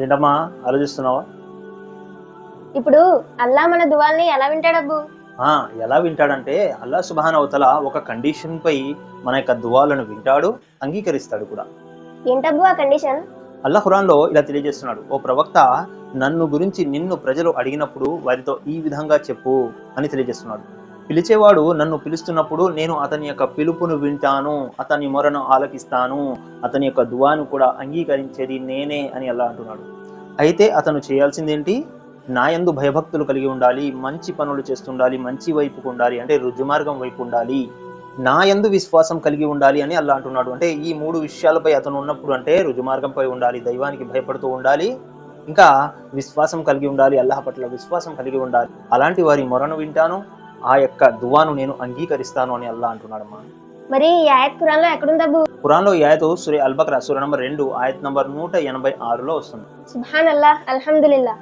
ఏంటమ్మా? ఆలోచిస్తున్నావా? ఇప్పుడు అల్లా మన దువాల్ని ఎలా వింటాడబ్బు? ఆ, ఎలా వింటాడంటే అల్లా సుబాన్ అవతల ఒక కండిషన్ పై మన యొక్క దువాలను వింటాడు అంగీకరిస్తాడు కూడా. ఏంటబ్బు ఆ కండిషన్? అల్లా ఖురాన్లో ఇలా తెలియజేస్తున్నాడు ఓ ప్రవక్త నన్ను గురించి నిన్ను ప్రజలు అడిగినప్పుడు వారితో ఈ విధంగా చెప్పు అని తెలియజేస్తున్నాడు. పిలిచేవాడు నన్ను పిలుస్తున్నప్పుడు నేను అతని యొక్క పిలుపును వింటాను అతని మొరను ఆలకిస్తాను అతని యొక్క దువాను కూడా అంగీకరించేది నేనే అని అల్లా అంటున్నాడు. అయితే అతను చేయాల్సిందేంటి? నాయందు భయభక్తులు కలిగి ఉండాలి మంచి పనులు చేస్తుండాలి మంచి వైపుకు ఉండాలి అంటే రుజుమార్గం వైపు ఉండాలి. నాయందు విశ్వాసం కలిగి ఉండాలి అని అల్లా అంటున్నాడు. అంటే ఈ మూడు విషయాలపై అతను ఉన్నప్పుడు అంటే రుజుమార్గంపై ఉండాలి దైవానికి భయపడుతూ ఉండాలి ఇంకా విశ్వాసం కలిగి ఉండాలి అల్లాహ్ పట్ల విశ్వాసం కలిగి ఉండాలి. అలాంటి వారి మొరను వింటాను ఆ యొక్క దువాను నేను అంగీకరిస్తాను అని అల్లా అంటున్నాడమ్మా. మరి ఈ ఆయత్ ఖురాన్లో ఎక్కడుందబ్బు ఖురాన్లో ఈ ఆయతు సూర్య అల్బక్రా సూర్య నంబర్ రెండు ఆయత్ నంబర్ నూట ఎనభై ఆరులో వస్తుంది. సుభాన్ అల్లా అల్హమ్దులిల్లా.